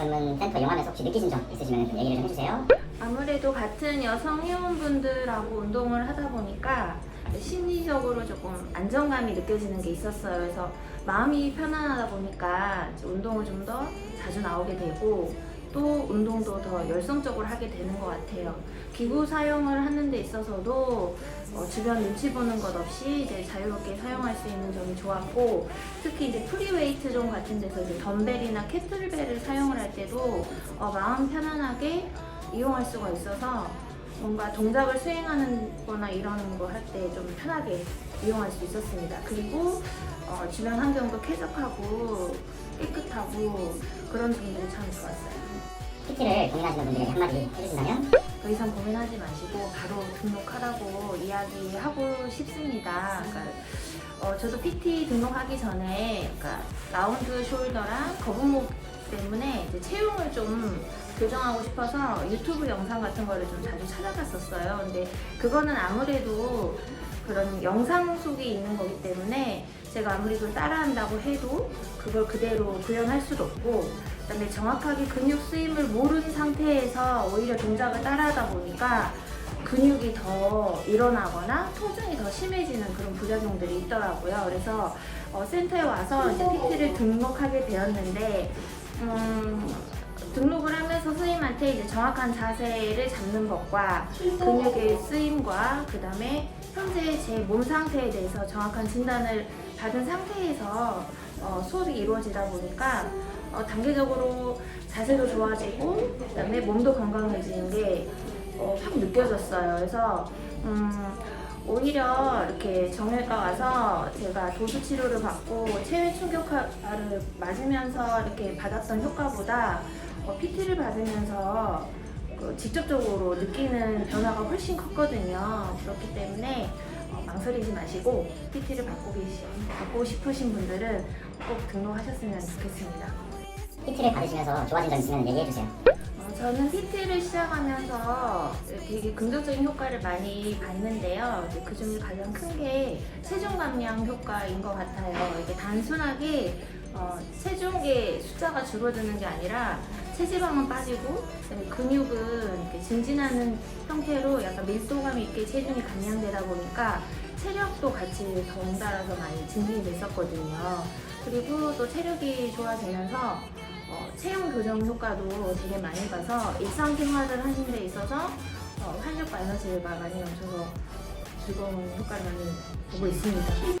전문 센터 이용하면서 혹시 느끼신 점 있으시면 좀 얘기를 좀 해주세요. 아무래도 같은 여성 회원분들하고 운동을 하다 보니까 심리적으로 조금 안정감이 느껴지는 게 있었어요. 그래서 마음이 편안하다 보니까 운동을 좀 더 자주 나오게 되고 또 운동도 더 열성적으로 하게 되는 것 같아요. 기구 사용을 하는 데 있어서도 어, 주변 눈치 보는 것 없이 이제 자유롭게 사용할 수 있는 점이 좋았고 특히 이제 프리웨이트 존 같은 데서 이제 덤벨이나 캐틀벨을 사용을 할 때도 어, 마음 편안하게 이용할 수가 있어서 뭔가 동작을 수행하는 거나 이런 거 할 때 좀 편하게 이용할 수 있었습니다. 그리고 어, 주변 환경도 쾌적하고 깨끗하고 그런 점들이 참 좋았어요. PT를 고민하시는 분들에게 한마디 해주신다면? 더 이상 고민하지 마시고 바로 등록하라고 이야기하고 싶습니다. 그러니까 어, 저도 PT 등록하기 전에 그러니까 라운드 숄더랑 거북목 때문에 이제 체형을 좀 교정하고 싶어서 유튜브 영상 같은 거를 좀 자주 찾아봤었어요. 근데 그거는 아무래도 그런 영상 속에 있는 거기 때문에 제가 아무리 그걸 따라한다고 해도 그걸 그대로 구현할 수도 없고 그다음에 정확하게 근육 쓰임을 모르는 상태에서 오히려 동작을 따라하다 보니까 근육이 더 일어나거나 통증이 더 심해지는 그런 부작용들이 있더라고요. 그래서 어, 센터에 와서 이제 PT를 등록하게 되었는데 음, 선생님한테 이제 정확한 자세를 잡는 법과 근육의 쓰임과 그 다음에 현재 제 몸 상태에 대해서 정확한 진단을 받은 상태에서 어, 수업이 이루어지다 보니까 어, 단계적으로 자세도 좋아지고 그다음에 몸도 건강해지는 게 어, 확 느껴졌어요. 그래서 음, 오히려 이렇게 정형외과 와서 제가 도수 치료를 받고 체외 충격파를 맞으면서 이렇게 받았던 효과보다 어, PT를 받으면서 그 직접적으로 느끼는 변화가 훨씬 컸거든요. 그렇기 때문에 어, 망설이지 마시고 PT를 받고 계시, 받고 싶으신 분들은 꼭 등록하셨으면 좋겠습니다. PT를 받으시면서 좋아진 점 있으면 얘기해 주세요. 어, 저는 PT를 시작하면서 되게 긍정적인 효과를 많이 봤는데요. 그 중에 가장 큰 게 체중 감량 효과인 것 같아요. 이게 단순하게 어, 체중의 숫자가 줄어드는 게 아니라 체지방은 빠지고 근육은 이렇게 증진하는 형태로 약간 밀도감 있게 체중이 감량되다 보니까 체력도 같이 덩달아서 많이 증진이 됐었거든요. 그리고 또 체력이 좋아지면서 어, 체형 교정 효과도 되게 많이 봐서 일상 생활을 하는 데 있어서 어, 활력과 에너지가 많이 넘쳐서 즐거운 효과를 많이 보고 있습니다.